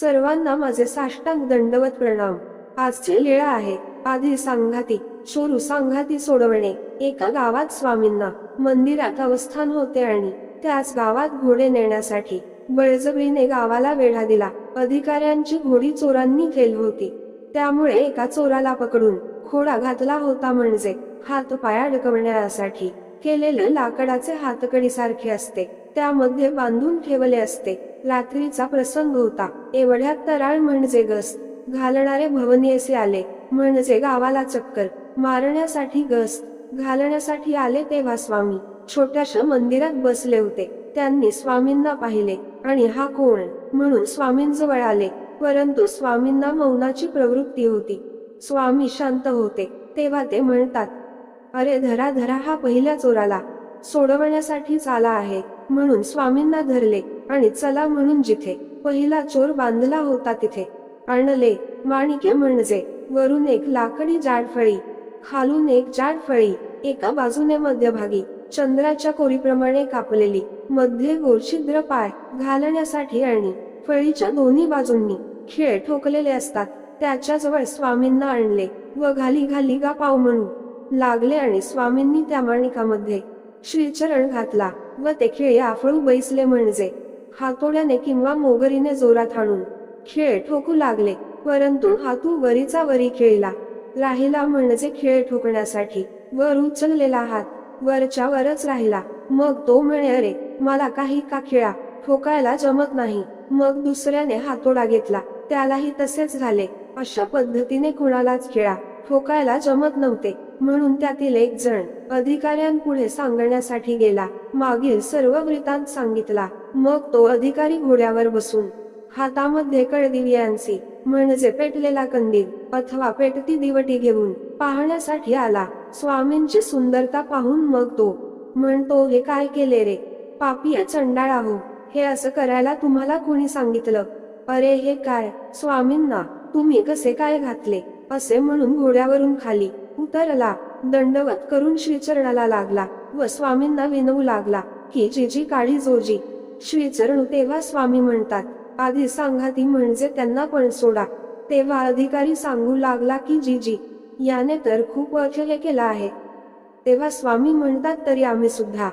सर्वांना माझे साष्टांग दंडवत प्रणाम. आजची लीळा आहे. आधी सांघाती चोरू सांघाती सोडवणे. एका गावात स्वामींना मंदिरात अवस्थान होते आणि त्याच गावात घोडे नेण्यासाठी बळजबरीने गावाला वेढा दिला. अधिकाऱ्यांची घोडी चोरांनी केली होती. त्यामुळे एका चोराला पकडून खोडा घातला होता म्हणजे हात पाय अडकवण्यासाठी केलेले लाकडाचे हातकडी सारखे असते. त्यामध्ये बांधून ठेवले असते. रात्रीचा प्रसंग होता. एवढ्यात तराळ म्हणजे गस. घालणारे भवनीयसे आले. म्हणजे गावाला चक्कर. मारण्यासाठी गस. घालण्यासाठी आले तेव्हा स्वामी. छोट्याशा मंदिरात बसले होते. त्यांनी स्वामींना पाहिले. आणि हा कोण? म्हणून स्वामींजवळ आले. परंतु स्वामींना मौनाची प्रवृत्ती होती. स्वामी शांत होते. तेव्हा ते म्हणतात अरे धरा धरा हा पहिल्या चोराला. सोडवण्यासाठी आला आहे. म्हणून स्वामींना धरले. आणि चला म्हणून जिथे पहिला चोर बांधला होता तिथे. आणले माणिके म्हणजे वरून एक लाकडी जाडफळी खालून एक जाडफळी एका बाजूने मध्यभागी चंद्राच्या कोरीप्रमाणे कापलेली मध्ये गोरछिद्र पाय घालण्यासाठी आणि फळीच्या दोन्ही बाजूंनी खिळे ठोकलेले असतात. त्याच्याजवळ स्वामींना आणले व घाली घाली गा पाव म्हणू लागले आणि स्वामींनी त्या माणिकामध्ये श्रीचरण घातला व ते खिळे आफळू बैसले म्हणजे हातोड्याने किंवा मोगरीने जोरात हाणून खिळे ठोकू लागले. परंतु हातू वरीचा वरी खेळला. राहिला म्हणजे खिळे ठोकण्यासाठी. वर उचललेला हात वरच्या वरच राहिला. मग तो म्हणे अरे मला काही का खिळा? ठोकायला जमत नाही. मग दुसऱ्याने हातोडा घेतला. त्यालाही तसेच झाले. अशा पद्धतीने कुणालाच खेळा. ठोकायला जमत नव्हते. म्हणून त्यातील एक जण अधिकाऱ्यांपुढे सांगण्यासाठी गेला. मागील सर्व वृत्तांत सांगितला. मग तो अधिकारी घोड्यावर बसून हातामध्ये कळदिव्यांची म्हणजे पेटलेला कंदील अथवा पेटती दिवटी घेऊन पाहण्यासाठी आला. स्वामींची सुंदरता पाहून मग तो म्हणतो हे काय केले रे? पापी चंडाळ आहो. हे असं करायला तुम्हाला कोणी सांगितलं? अरे हे काय? स्वामींना तुम्ही कसे काय घातले? असे म्हणून घोड्यावरून खाली उतरला. दंडवत करून श्रीचरणाला लागला व स्वामींना विनवू लागला की जीजी काळी जोजी. श्रीचरण तेव्हा स्वामी म्हणतात आधी सांघाती म्हणजे त्यांना पण सोडा. तेव्हा अधिकारी सांगू लागला की जीजी याने तर खूप हे केला आहे. तेव्हा स्वामी म्हणतात तरी आम्ही सुद्धा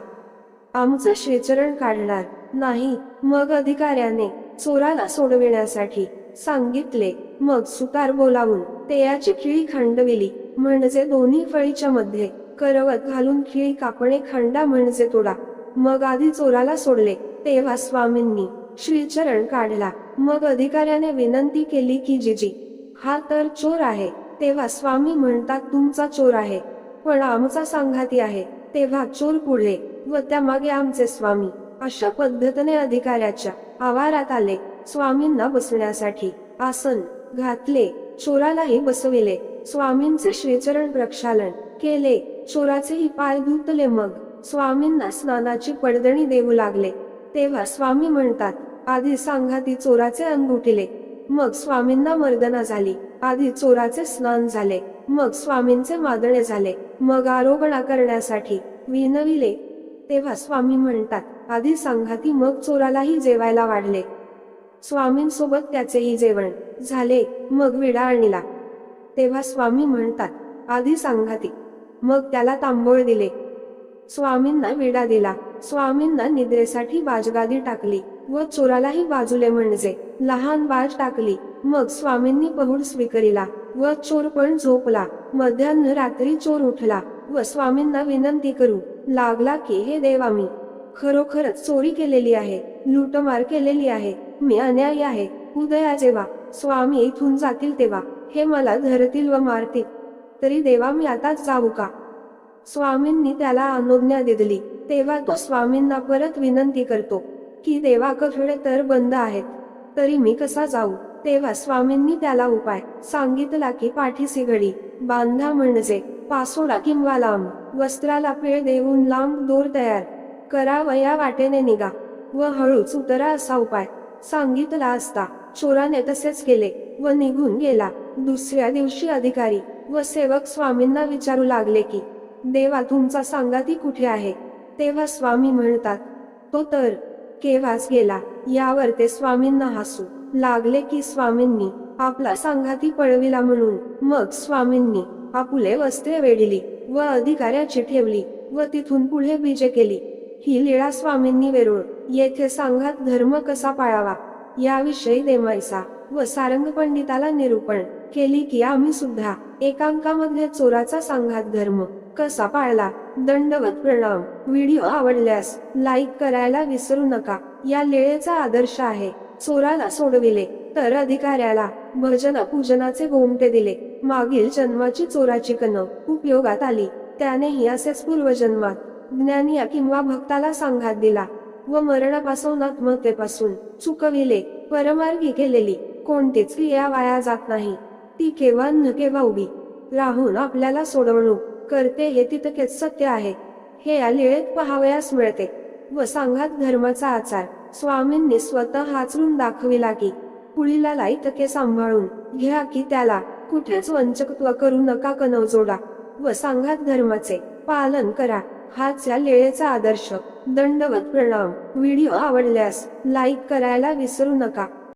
आमचं श्रीचरण काढणार नाही. मग अधिकाऱ्याने चोराला सोडविण्यासाठी सांगितले. मग सुतार बोलावून ते याची खिळी खांडविली. म्हणजे दोन्ही फळीच्या मध्ये करवत घालून खिळी कापणे खांडा म्हणजे तोडा. मग आधी चोराला सोडले तेव्हा स्वामींनी श्रीचरण काढला. मग अधिकाऱ्याने विनंती केली की जीजी हा तर चोर आहे. तेव्हा स्वामी म्हणतात तुमचा चोर आहे. पण आमचा सांघाती आहे. तेव्हा चोर पुढे व त्यामागे आमचे स्वामी. अशा पद्धतीने अधिकाऱ्याच्या आवारात आले. स्वामींना बसण्यासाठी आसन घातले. चोरालाही बसविले. स्वामींचे श्रीचरण प्रक्षालन केले. चोराचेही पाय धुतले मग. स्वामींना स्नानाची पडदणी देऊ लागले. तेव्हा स्वामी म्हणतात आधी सांघाती चोराचे अंगुठिले मग स्वामींना मर्दना झाली. आधी चोराचे स्नान झाले. मग स्वामींचे मादणे झाले. मग आरोगणा करण्यासाठी विनविले. तेव्हा स्वामी म्हणतात आधी सांघाती मग चोरालाही जेवायला वाढले. स्वामींसोबत त्याचेही जेवण झाले. मग विडा आणला. तेव्हा स्वामी म्हणतात आधी सांघाती मग त्याला तांबोळ दिले. स्वामींना विडा दिला. स्वामींना निद्रेसाठी बाजगादी टाकली व चोरालाही बाजूले म्हणजे लहान बाज टाकली. मग स्वामींनी पहुड स्वीकारिला व चोर पण झोपला. मध्यान्ह रात्री चोर उठला व स्वामींना विनंती करू लागला की हे देवा मी. खरोखरच चोरी केलेली आहे लूटमार केलेली आहे. मी अन्यायी आहे. उदया जेव्हा स्वामी इथून जातील तेव्हा. हे मला धरतील व मारतील. तरी देवा मी आताच जाऊ का? स्वामींनी त्याला अनुज्ञा दिली. तेव्हा तो स्वामींना परत विनंती करतो की देवा कठडे तर बंद आहेत. तरी मी कसा जाऊ? तेव्हा स्वामींनी त्याला उपाय सांगितला की पाठीसी घडी बांधा म्हणजे पासोडा किंवा लांब वस्त्राला पिळ देऊन लांब दोर तयार करा या वाटेने निघा व हळूच उतरा असा उपाय सांगितला असता. चोराने तसेच केले व निघून गेला. दुसऱ्या दिवशी अधिकारी व सेवक स्वामींना विचारू लागले की देवा तुमचा सांगाती कुठे आहे? तेव्हा स्वामी म्हणतात तो तर केव्हाच गेला? यावर ते स्वामींना हसू लागले की स्वामींनी आपला सांघाती पळविला म्हणून मग स्वामींनी आपुले वस्त्रे वेढली व अधिकाऱ्याची ठेवली व तिथून पुढे बीजे केली. ही लीळा स्वामींनी वेरूळ येथे सांघात धर्म कसा पाळावा? याविषयी देमायसा व सारंग पंडिताला निरूपण केली की आम्ही सुद्धा एकांकामध्ये चोराचा सांघात धर्म कसा पाळला? दंडवत प्रणाम. व्हिडिओ आवडल्यास लाईक करायला विसरू नका. या लेळेचा आदर्श आहे. चोराला सोडविले तर अधिकाऱ्याला भजन पूजनाचे गोमटे दिले. मागील जन्माची चोराची कन उपयोगात आली. त्यानेही असेच पूर्वजन्मात ज्ञानी किंवा भक्ताला सांघात दिला. व मरणापासून आत्महत्येपासून चुकविले परमार्गी केलेली कोणतीच क्रिया वाया जात नाही. ती केव्हा न केव्हा उभी राहून आपल्याला सोडवणूक करते हे तितकेच सत्य आहे. हे या लिळेत पहावयास मिळते व सांघात धर्माचा आचार स्वामींनी स्वतः हाचरून दाखविला की पुळीला तके सांभाळून घ्या की त्याला कुठेच वंचकत्व करू नका कनव जोडा व सांघात धर्माचे पालन करा. हाच या लेळेचा आदर्श दंडवत प्रणाम. व्हिडिओ आवडल्यास लाईक करायला विसरू नका.